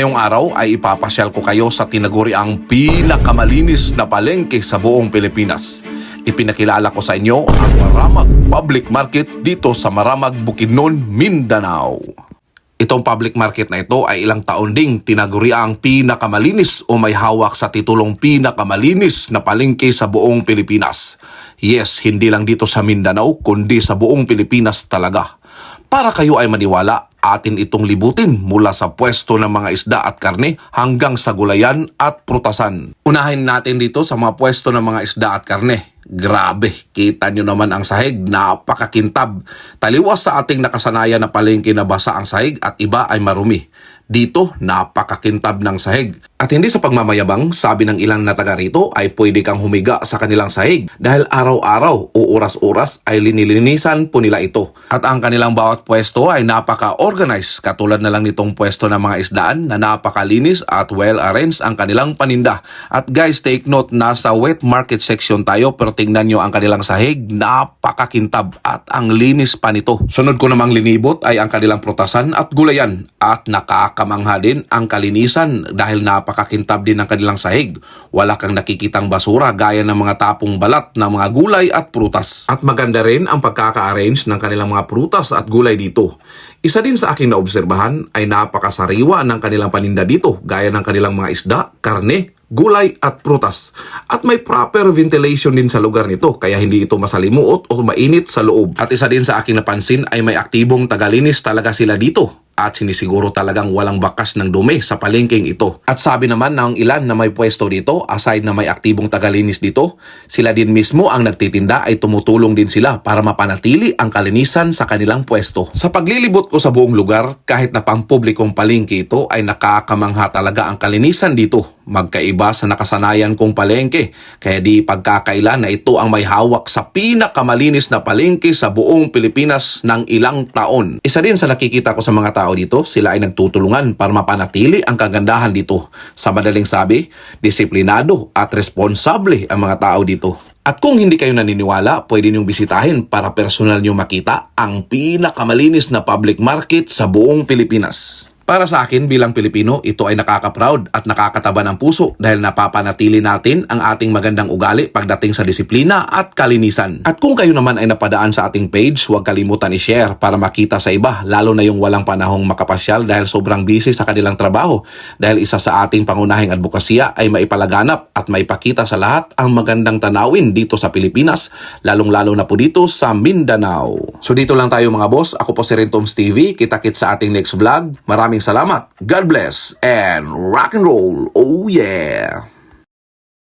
Ngayong araw ay ipapasyal ko kayo sa tinaguri ang pinakamalinis na palengke sa buong Pilipinas. Ipinakilala ko sa inyo ang Maramag Public Market dito sa Maramag, Bukidnon, Mindanao. Itong public market na ito ay ilang taon ding tinaguri ang pinakamalinis o may hawak sa titulong pinakamalinis na palengke sa buong Pilipinas. Yes, hindi lang dito sa Mindanao kundi sa buong Pilipinas talaga. Para kayo ay maniwala, atin itong libutin mula sa pwesto ng mga isda at karne hanggang sa gulayan at prutasan. Unahin natin dito sa mga pwesto ng mga isda at karne. Grabe, kita nyo naman ang sahig, napakakintab. Taliwas sa ating nakasanayan na palengke na basa ang sahig at iba ay marumi. Dito, napakakintab ng sahig. At hindi sa pagmamayabang, sabi ng ilang na taga rito ay pwede kang humiga sa kanilang sahig dahil araw-araw o oras-oras ay linilinisan po nila ito. At ang kanilang bawat pwesto ay napaka-organized katulad na lang nitong pwesto ng mga isdaan na napakalinis at well-arranged ang kanilang paninda. At guys, take note, nasa wet market section tayo pero tingnan nyo ang kanilang sahig, napakakintab at ang linis pa nito. Sunod ko namang linibot ay ang kanilang prutasan at gulayan at nakakamangha din ang kalinisan dahil napakakintab din ang kanilang sahig. Wala kang nakikitang basura gaya ng mga tapong balat ng mga gulay at prutas. At maganda rin ang pagkaka-arrange ng kanilang mga prutas at gulay dito. Isa din sa aking naobserbahan ay napakasariwa ng kanilang paninda dito gaya ng kanilang mga isda, karne, gulay at prutas. At may proper ventilation din sa lugar nito kaya hindi ito masalimuot o mainit sa loob. At isa din sa aking napansin ay may aktibong tagalinis talaga sila dito at sinisiguro talagang walang bakas ng dumi sa palengking ito. At sabi naman ng ilan na may pwesto dito, aside na may aktibong tagalinis dito, sila din mismo ang nagtitinda ay tumutulong din sila para mapanatili ang kalinisan sa kanilang pwesto. Sa paglilibot ko sa buong lugar, kahit na pampublikong palengke ito ay nakakamangha talaga ang kalinisan dito. Magkaiba sa nakasanayan kong palengke, kaya di pagkakailan na ito ang may hawak sa pinakamalinis na palengke sa buong Pilipinas ng ilang taon. Isa din sa nakikita ko sa mga tao dito, sila ay nagtutulungan para mapanatili ang kagandahan dito. Sa madaling sabi, disiplinado at responsable ang mga tao dito. At kung hindi kayo naniniwala, pwede niyong bisitahin para personal niyong makita ang pinakamalinis na public market sa buong Pilipinas. Para sa akin bilang Pilipino, ito ay nakaka-proud at nakakataba ng puso dahil napapanatili natin ang ating magandang ugali pagdating sa disiplina at kalinisan. At kung kayo naman ay napadaan sa ating page, huwag kalimutan i-share para makita sa iba, lalo na yung walang panahong makapasyal dahil sobrang busy sa kanilang trabaho. Dahil isa sa ating pangunahing advokasya ay maipalaganap at maipakita sa lahat ang magandang tanawin dito sa Pilipinas, lalong-lalo na po dito sa Mindanao. So dito lang tayo mga boss, ako po si Rentoms TV, kita-kit sa ating next vlog. Maraming salamat, God bless, and rock and roll, oh yeah!